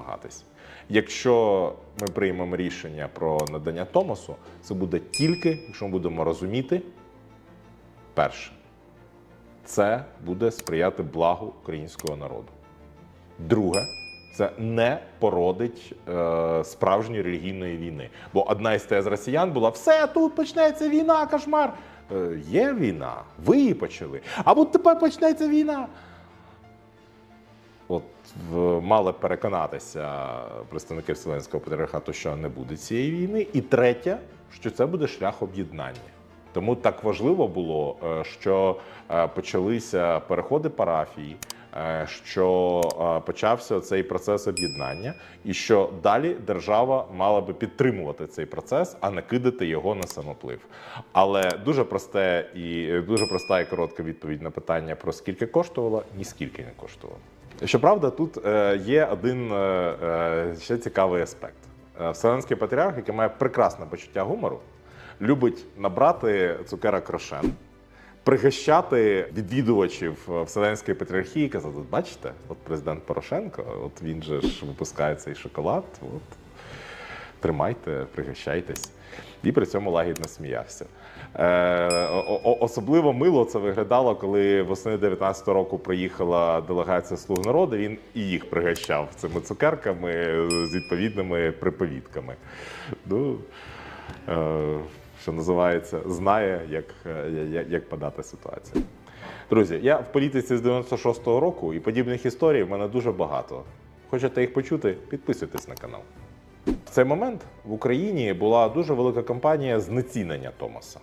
змагатись. Якщо ми приймемо рішення про надання Томосу, це буде тільки, якщо ми будемо розуміти, перше, це буде сприяти благу українського народу. Друге, це не породить е, справжньої релігійної війни. Бо одна із тез росіян була: все, тут почнеться війна, кошмар. Е, є війна, ви її почали. А от тепер почнеться війна. От мали переконатися представники Вселенського патріархату, що не буде цієї війни. І третє, що це буде шлях об'єднання. Тому так важливо було, е, що е, почалися переходи парафії, е, що почався цей процес об'єднання, і що далі держава мала би підтримувати цей процес, а не кидати його на самоплив. Але дуже просте і дуже проста і коротка відповідь на питання про скільки коштувало, ні скільки не коштувало. Щоправда, тут е, є один е, е, ще цікавий аспект. Вселенський патріарх, який має прекрасне почуття гумору, любить набрати цукера крошен, пригощати відвідувачів Вселенської патріархії і казати: бачите, от президент Порошенко, от він же ж випускає цей шоколад. От, тримайте, пригощайтесь. І при цьому лагідно сміявся. Е, особливо мило це виглядало, коли восени 19-го року приїхала делегація слуг народу. Він і їх пригощав цими цукерками з відповідними приповідками. Ну, е, що називається, знає, як, е, як подати ситуацію. Друзі, я в політиці з 96-го року і подібних історій в мене дуже багато. Хочете їх почути? Підписуйтесь на канал. В цей момент в Україні була дуже велика кампанія знецінення Томаса.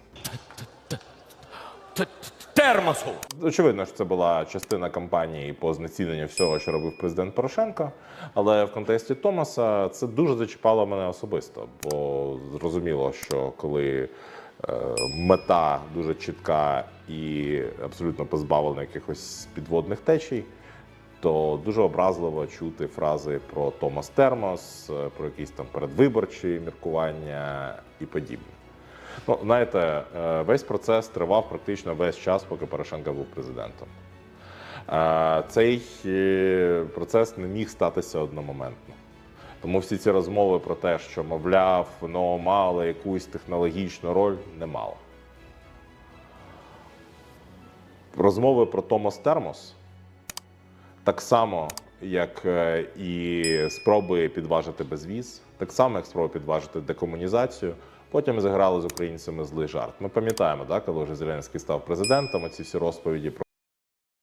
термосу. Очевидно, що це була частина кампанії по знеціненню всього, що робив президент Порошенко. Але в контексті Томаса це дуже зачіпало мене особисто, бо зрозуміло, що коли е, мета дуже чітка і абсолютно позбавлена якихось підводних течій, то дуже образливо чути фрази про Томас Термос, е, про якісь там передвиборчі міркування і подібне. Ну, знаєте, е, весь процес тривав практично весь час, поки Порошенко був президентом. Е, Цей процес не міг статися одномоментно. Тому всі ці розмови про те, що, мовляв, воно мало якусь технологічну роль, не мало. Розмови про Томас Термос так само, як е, і спроби підважити безвіз, так само, як спроби підважити декомунізацію. Потім зіграли з українцями злий жарт. Ми пам'ятаємо, да, коли вже Зеленський став президентом, ці всі розповіді про